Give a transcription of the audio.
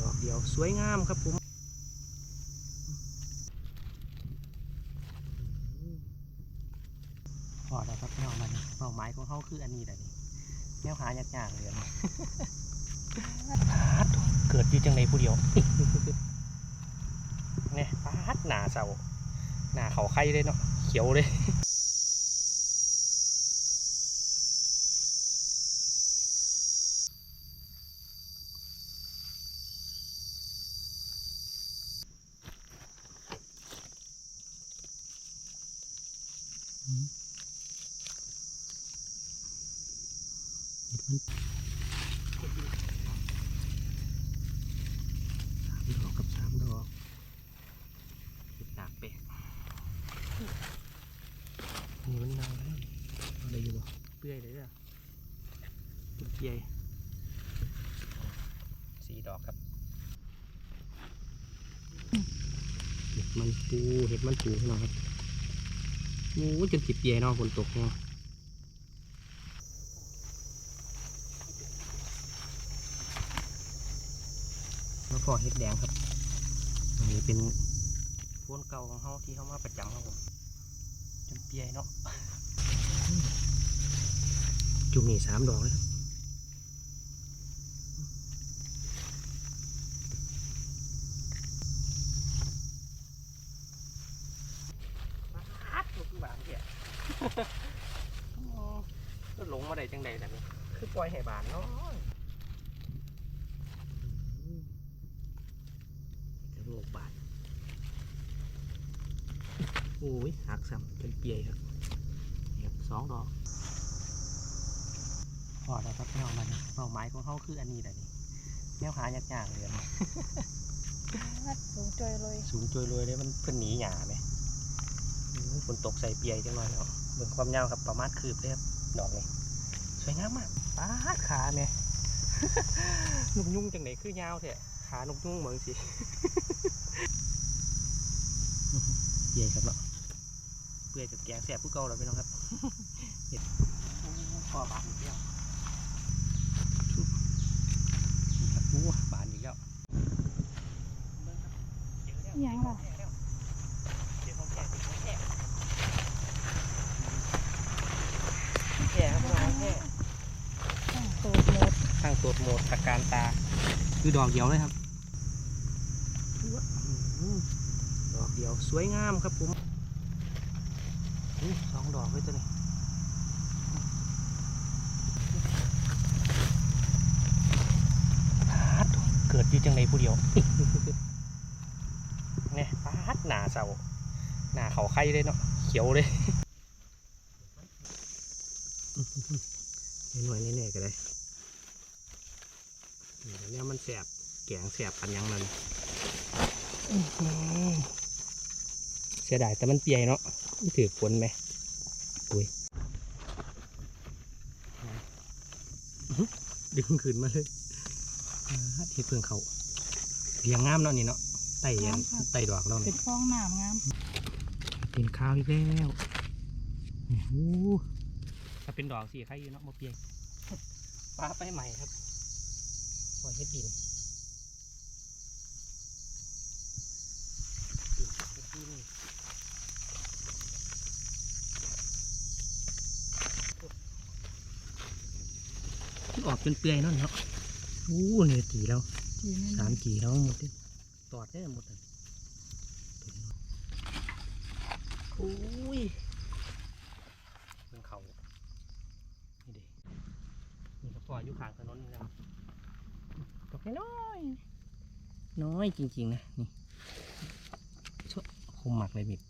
ดอกเดียวสวยงามครับผมพอแล้วครับพี่น้องมันเป้าหมายของเขาคืออันนี้แหละนี่แนวหายากๆเลยปาดเกิดอยู่จังในผู้เดียวเนี่ยปาดหนาเสาหนาเขาไข่เลยเนาะเขียวเลย ดอกกับสามดอกติดตากเป๊ะนี่มันนานแล้วเอาอะไรอยู่บ่เปื่อยเลยอะเป็นเปียสี่ดอกครับ เห็ดมันปูเห็ดมันปูพี่น้อครับ โอ้จนติดเปียเนาะฝนตกเนาะแล้วก็เห็ดแดงครับอันนี้เป็นพวนเก่าของเขาที่เขามาประจำครับผมจนเปียเนาะจุ่มนี่สามดอกเลยครับฮัดตัวคือหวานเถี่ย ก็หลงมาได้จังใดแบบนี้คือปล่อยให้บานเนาะจะโลกบาดโอ้ยหักซ้ำเป็นเปียครับนี่ครับสองดอกพอแล้วครับพี่น้องมันเป้าหมายของเขาคืออันนี้แหละนี่แนวหายากๆเลยอันนี้สูงจอยเลยสูงจอยรวยเลยมันเพิ่นหนีหยาไหมอื้อ ฝนตกใส่เปียจังหน่อยเนาะเบิ่งความยาวครับประมาณคืบเลยครับดอกนี้สวยงามมากป้าดขาแม่นกยุ่งจังไหนคือยาวแท้ขานกยุ่งเหมือนสิเย่ครับเนาะเปื่อยกับแกงแสบผู้เก่าแล้วพี่น้องครับเห็ดโอ้พ่อบานอีกแล้วชุบนี่ครับโอ้บานอีกแล้วเบิ่งครับเจอแล้วยังล่ะ เดี๋ยวของแท้เดี๋ยวของแท้แท้ครับน้องแท้ ตูดหมด ข้างตัวโหมดอาการตา คือดอกเดียวเลยครับ ดอกเดียวสวยงามครับผมสองดอกเลยตัวนี้ปาดเกิดอยู่จังในผู้เดียวเนี่ยปาดหนาเสาหนาเขาไข่เลยเนาะเขียวเลยหน่วยๆแน่ๆก็ได้นี่แหละ เนี่ยมันแสบแกงแสบปันยังนั่นเสียดายแต่มันเปียเนาะไม่ถือฝนไหมอุ้ยอื้อหือดึงขึ้นมาเลยอ่าที่เพิ่งเขาเรียงงามเนาะนี่เนาะไต่ยันไต่ดอกเราเป็เนี่ยนฟองน้ำงามเป็นข้าวอีกแล้วโอ้โหถ้าเป็นดอกสีใครอยู่เนาะมาเปียปลาไปใหม่ครับ ปล่อยให้ดินดินให้ดินออกเป็นเปื่อยๆเนาะเนาะอู้เนี่ยกี่แล้วจีนสามกี่แล้วหมดเลยตอดได้หมดเลยโอ้ยเป็นเขานี่เด็นี่ก็ปล่อยอยู่ข้างถนนนี่นะ ดอกน้อยน้อยจริงๆนะนี่ชดคมหมักเลยมิด